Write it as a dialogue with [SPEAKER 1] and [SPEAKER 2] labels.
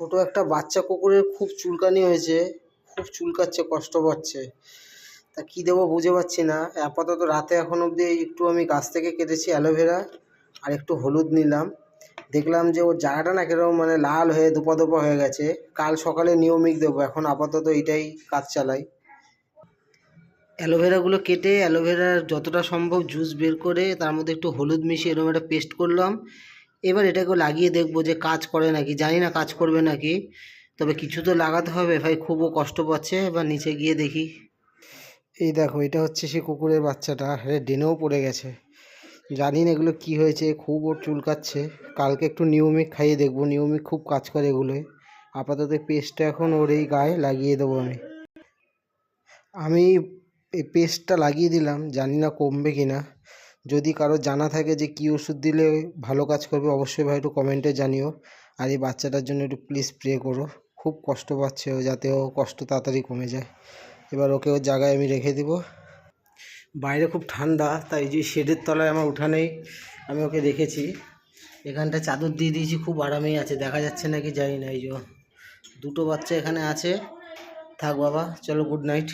[SPEAKER 1] ছোটো একটা বাচ্চা কুকুরের খুব চুলকানি হয়েছে, খুব চুলকাচ্ছে, কষ্ট পাচ্ছে। তা কী দেবো বুঝে পাচ্ছি না। আপাতত রাতে এখন অবধি একটু আমি গাছ থেকে কেটেছি অ্যালোভেরা আর একটু হলুদ নিলাম। দেখলাম যে ওর জায়গাটা না কীরকম মানে লাল হয়ে দোপা দোপা হয়ে গেছে। কাল সকালে নিয়মিক দেবো, এখন আপাতত এটাই কাজ চালাই। অ্যালোভেরাগুলো কেটে অ্যালোভেরার যতটা সম্ভব জুস বের করে, তার মধ্যে একটু হলুদ মিশিয়ে এরকম একটা পেস্ট করলাম। এবার এটাকে লাগিয়ে দেখব যে কাজ করে নাকি। জানি না কাজ করবে নাকি। তবে কিছু তো লাগাতে হবে। ভাই, খুবও কষ্ট পাচ্ছে। এবার নিচে গিয়ে দেখি। এই দেখো, এটা হচ্ছে সে কুকুরের বাচ্চাটা। আরে ডেনেও পড়ে গেছে। জানি না এগুলো কী হয়েছে। খুব ওর চুলকাচ্ছে। কালকে একটু নিয়মিক খাইয়ে দেখব। নিয়মিক খুব কাজ করে এগুলোয় আপাতত পেস্টটা এখন ওর এই গায়ে লাগিয়ে দেবো আমি। আমি এই পেস্টটা লাগিয়ে দিলাম। জানি না কমবে কি না যদি কারও জানা থাকে যে কী ওষুধ দিলে ভালো কাজ করবে, অবশ্যই ভাই একটু কমেন্টে জানিও। আর এই বাচ্চাটার জন্য একটু প্লিজ স্প্রে করো। খুব কষ্ট পাচ্ছে ও যাতে ও কষ্ট তাড়াতাড়ি কমে যায়। এবার ওকে ওর জায়গায় আমি রেখে দিব। বাইরে খুব ঠান্ডা, তাই যে শেডের তলায় আমার উঠানেই আমি ওকে রেখেছি। এখানটা চাদর দিয়ে দিয়েছি, খুব আরামেই আছে, দেখা যাচ্ছে নাকি জানি না, এই যে দুটো বাচ্চা এখানে আছে। থাক বাবা, চলো গুড নাইট